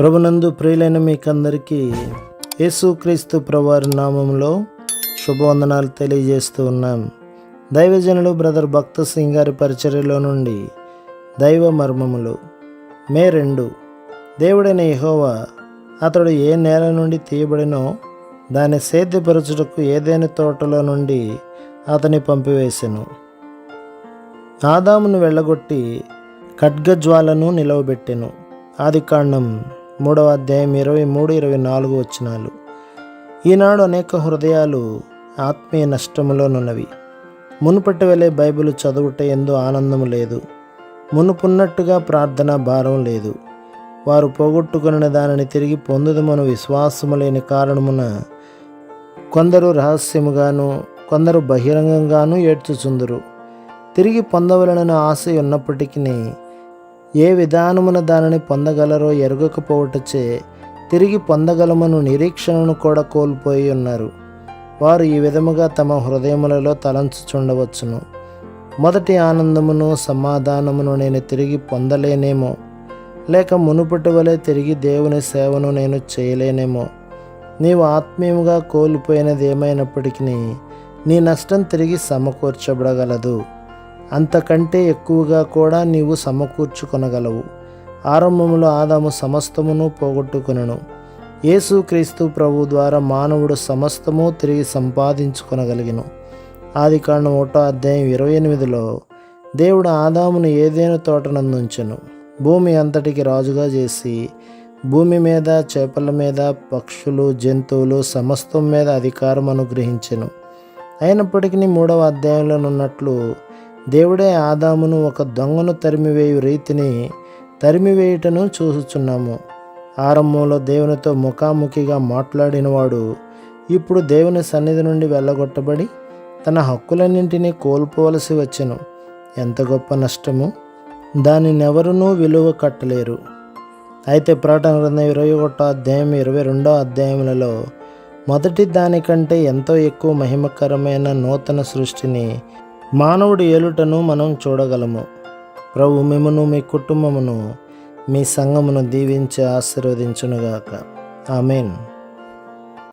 ప్రభునందు ప్రియులైన మీకందరికీ యేసుక్రీస్తు ప్రవారి నామంలో శుభవందనాలు తెలియజేస్తూ ఉన్నాం. దైవజనులు బ్రదర్ భక్త సింగ్ గారి పరిచర్యలో నుండి దైవ మర్మములు. మే రెండు. దేవుడైన యహోవా అతడు ఏ నేల నుండి తీయబడినో దాన్ని సేద్యపరచుటకు ఏదైనా తోటలో నుండి అతని పంపివేశాను ఆదామును వెళ్ళగొట్టి ఖడ్గజ్వాలను నిలవబెట్టెను. ఆది కాండం మూడవ అధ్యాయం ఇరవై మూడు ఇరవై నాలుగు వచనాలు. ఈనాడు అనేక హృదయాలు ఆత్మీయ నష్టములోనున్నవి. మునుపటి వెళ్ళే బైబిల్ చదువుట ఎందు ఆనందం లేదు. మునుపున్నట్టుగా ప్రార్థన భారం లేదు. వారు పోగొట్టుకున్న దానిని తిరిగి పొందుదమను విశ్వాసము లేని కారణమున కొందరు రహస్యముగాను కొందరు బహిరంగంగాను ఏడ్చుచుందురు. తిరిగి పొందవలనని ఆశ ఉన్నప్పటికీ ఏ విధానమున దానిని పొందగలరో ఎరగకపోవటచే తిరిగి పొందగలమను నిరీక్షణను కూడా కోల్పోయి ఉన్నారు. వారు ఈ విధముగా తమ హృదయములలో తలంచుచుండవచ్చును. మొదటి ఆనందమును సమాధానమును నేను తిరిగి పొందలేనేమో లేక మునుపటి వలె తిరిగి దేవుని సేవను నేను చేయలేనేమో నీవు ఆత్మీయముగా కోల్పోయినది ఏమైనప్పటికీ నీ నష్టం తిరిగి సమకూర్చబడగలదు. అంతకంటే ఎక్కువగా కూడా నీవు సమకూర్చుకొనగలవు. ఆరంభములో ఆదాము సమస్తమును పోగొట్టుకునను. యేసుక్రీస్తు ప్రభు ద్వారా మానవుడు సమస్తము తిరిగి సంపాదించుకొనగలిగిను. ఆది కాండం ఒకటో అధ్యాయం ఇరవై ఎనిమిదిలో దేవుడు ఆదామును ఏదేను తోటనందుంచెను. భూమి అంతటికి రాజుగా చేసి భూమి మీద చేపల మీద పక్షులు జంతువులు సమస్తం మీద అధికారం అనుగ్రహించెను అయినప్పటికీ మూడవ అధ్యాయంలో ఉన్నట్లు దేవుడే ఆదామును ఒక దొంగను తరిమివేయు రీతిని తరిమివేయుటను చూస్తున్నాము ఆరంభంలో దేవునితో ముఖాముఖిగా మాట్లాడినవాడు ఇప్పుడు దేవుని సన్నిధి నుండి వెళ్ళగొట్టబడి తన హక్కులన్నింటినీ కోల్పోవలసి వచ్చెను. ఎంత గొప్ప నష్టము! దానినెవరునూ విలువ కట్టలేరు. అయితే ప్రకటన గ్రంథం ఇరవై ఒకటో అధ్యాయం ఇరవై రెండో అధ్యాయములలో మొదటి దానికంటే ఎంతో ఎక్కువ మహిమకరమైన నూతన సృష్టిని మానవుడి ఏలుటను మనం చూడగలము. ప్రభు మిమ్మను మీ కుటుంబమును మీ సంఘమును దీవించి ఆశీర్వదించునుగాక. ఆమెన్.